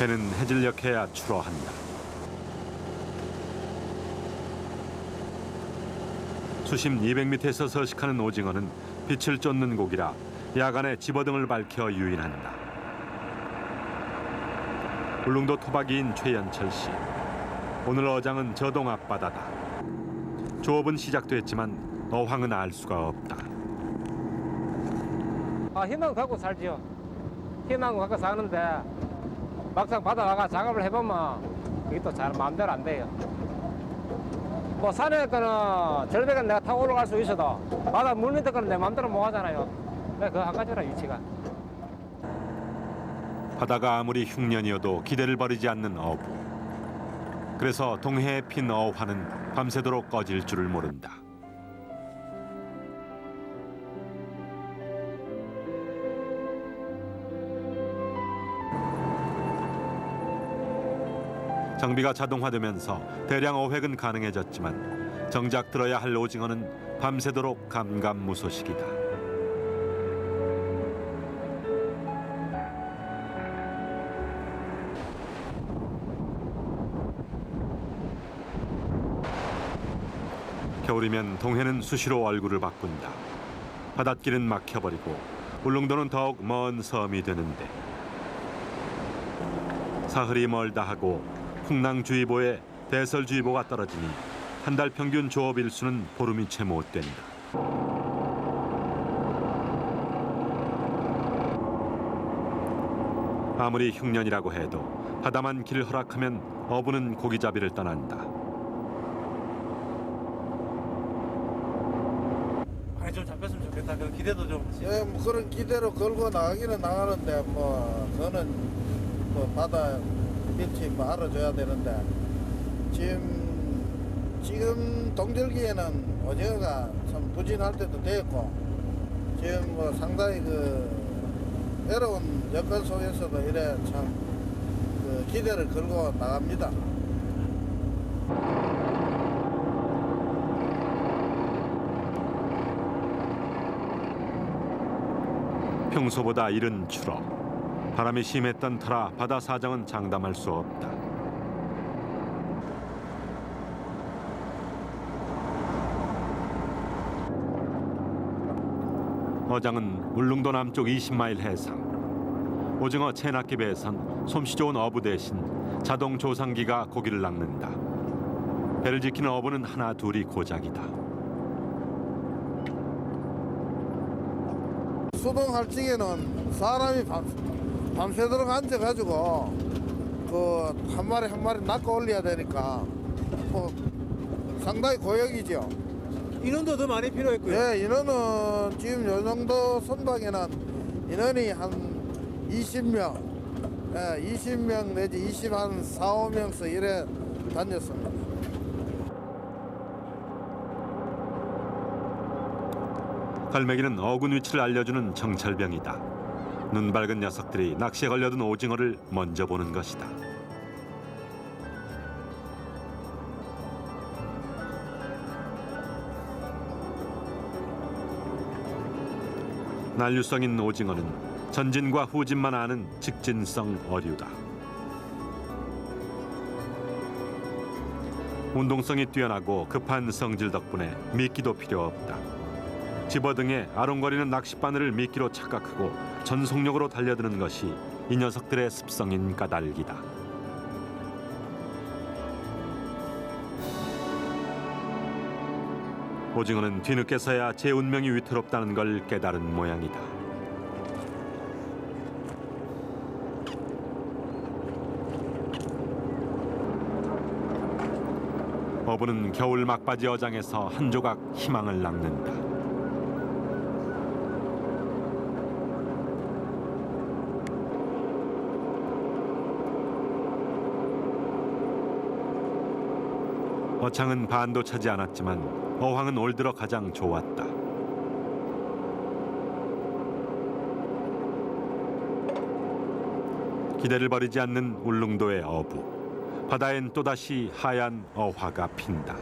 배는 해질녘해야 출어한다. 수심 200m에서 서식하는 오징어는 빛을 쫓는 고기라 야간에 집어등을 밝혀 유인한다. 울릉도 토박이인 최연철 씨. 오늘 어장은 저동 앞바다다. 조업은 시작됐지만 어황은 알 수가 없다. 아, 희망 갖고 살지요. 희망 갖고 사는데 막상 바다 나가 작업을 해보면 이게 또 잘 마음대로 안 돼요. 뭐 산에 거는 절벽은 내가 타고 올라갈 수 있어도 바다 물 밑에 거는 내 마음대로 못 하잖아요. 내가 그한 가지라 위치가. 바다가 아무리 흉년이어도 기대를 버리지 않는 어부. 그래서 동해에 핀 어화는 밤새도록 꺼질 줄을 모른다. 장비가 자동화되면서 대량 어획은 가능해졌지만 정작 들어야 할 오징어는 밤새도록 감감무소식이다. 겨울이면 동해는 수시로 얼굴을 바꾼다. 바닷길은 막혀버리고 울릉도는 더욱 먼 섬이 되는데 사흘이 멀다 하고 풍랑주의보에 대설주의보가 떨어지니 한 달 평균 조업 일수는 보름이 채못 된다. 아무리 흉년이라고 해도 바다만 길 허락하면 어부는 고기잡이를 떠난다. 많이 좀 잡혔으면 좋겠다. 그 기대도 좀. 예, 뭐 그런 기대로 걸고 나가기는 나가는데 뭐 그거는 뭐 바다 빛이 뭐 알아줘야 되는데 지금 지금 동절기에는 오징어가 참 부진할 때도 됐고 지금 뭐 상당히 그 외로운 여건 속에서도 이래 참 그 기대를 걸고 나갑니다. 평소보다 이른 추러 바람이 심했던 터라 바다 사정은 장담할 수 없다. 어장은 울릉도 남쪽 20마일 해상. 오징어 체납기 배에선 솜씨 좋은 어부 대신 자동 조상기가 고기를 낚는다. 배를 지키는 어부는 하나 둘이 고작이다. 수동할 적에는 사람이 밤, 밤새도록 앉아가지고 그 한 마리 한 마리 낚아 올려야 되니까 뭐 상당히 고역이죠. 인원도 더 많이 필요했고요. 예, 인원은 지금 요 정도 선박에는 인원이 한 20명, 예, 20명 내지 20, 한 4, 5명씩 이래 다녔습니다. 갈매기는 어군 위치를 알려주는 정찰병이다. 눈 밝은 녀석들이 낚시에 걸려든 오징어를 먼저 보는 것이다. 난류성인 오징어는 전진과 후진만 아는 직진성 어류다. 운동성이 뛰어나고 급한 성질 덕분에 미끼도 필요 없다. 집어등에 아롱거리는 낚싯바늘을 미끼로 착각하고 전속력으로 달려드는 것이 이 녀석들의 습성인 까닭이다. 오징어는 뒤늦게서야 제 운명이 위태롭다는 걸 깨달은 모양이다. 어부는 겨울 막바지 어장에서 한 조각 희망을 낚는다. 어창은 반도 차지 않았지만 어황은 올 들어 가장 좋았다. 기대를 버리지 않는 울릉도의 어부. 바다엔 또다시 하얀 어화가 핀다.